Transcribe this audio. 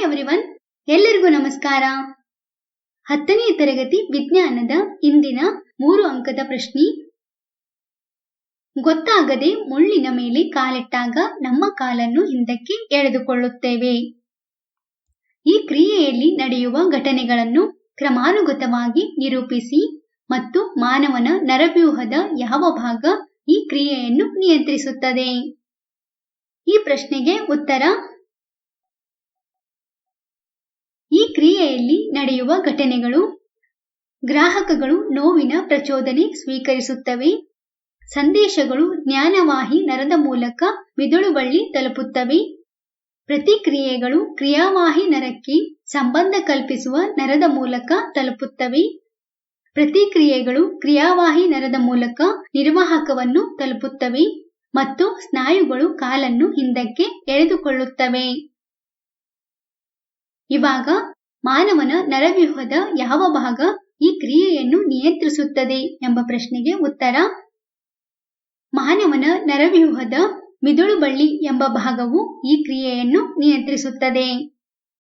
Hi everyone ಎಲ್ಲರಿಗೂ ನಮಸ್ಕಾರ. ಹತ್ತನೇ ತರಗತಿ ವಿಜ್ಞಾನದ ಇಂದಿನ ಮೂರು ಅಂಕದ ಪ್ರಶ್ನೆ. ಗೊತ್ತಾಗದೆ ಮುಳ್ಳಿನ ಮೇಲೆ ಕಾಲಿಟ್ಟಾಗ ನಮ್ಮ ಕಾಲನ್ನು ಹಿಂದಕ್ಕೆ ಎಳೆದುಕೊಳ್ಳುತ್ತೇವೆ. ಈ ಕ್ರಿಯೆಯಲ್ಲಿ ನಡೆಯುವ ಘಟನೆಗಳನ್ನು ಕ್ರಮಾನುಗತವಾಗಿ ನಿರೂಪಿಸಿ ಮತ್ತು ಮಾನವನ ನರವ್ಯೂಹದ ಯಾವ ಭಾಗ ಈ ಕ್ರಿಯೆಯನ್ನು ನಿಯಂತ್ರಿಸುತ್ತದೆ. ಈ ಪ್ರಶ್ನೆಗೆ ಉತ್ತರ ಈ ಕ್ರಿಯೆಯಲ್ಲಿ ನಡೆಯುವ ಘಟನೆಗಳು, ಗ್ರಾಹಕಗಳು ನೋವಿನ ಪ್ರಚೋದನೆ ಸ್ವೀಕರಿಸುತ್ತವೆ. ಸಂದೇಶಗಳು ಜ್ಞಾನವಾಹಿ ನರದ ಮೂಲಕ ಮಿದುಳುಬಳ್ಳಿ ತಲುಪುತ್ತವೆ. ಪ್ರತಿಕ್ರಿಯೆಗಳು ಕ್ರಿಯಾವಾಹಿ ನರಕ್ಕೆ ಸಂಬಂಧ ಕಲ್ಪಿಸುವ ನರದ ಮೂಲಕ ತಲುಪುತ್ತವೆ. ಪ್ರತಿಕ್ರಿಯೆಗಳು ಕ್ರಿಯಾವಾಹಿ ನರದ ಮೂಲಕ ನಿರ್ವಾಹಕವನ್ನು ತಲುಪುತ್ತವೆ ಮತ್ತು ಸ್ನಾಯುಗಳು ಕಾಲನ್ನು ಹಿಂದಕ್ಕೆ ಎಳೆದುಕೊಳ್ಳುತ್ತವೆ. ಇವಾಗ ಮಾನವನ ನರವ್ಯೂಹದ ಯಾವ ಭಾಗ ಈ ಕ್ರಿಯೆಯನ್ನು ನಿಯಂತ್ರಿಸುತ್ತದೆ ಎಂಬ ಪ್ರಶ್ನೆಗೆ ಉತ್ತರ? ಮಾನವನ ನರವ್ಯೂಹದ ಮಿದುಳು ಬಳ್ಳಿ ಎಂಬ ಭಾಗವು ಈ ಕ್ರಿಯೆಯನ್ನು ನಿಯಂತ್ರಿಸುತ್ತದೆ.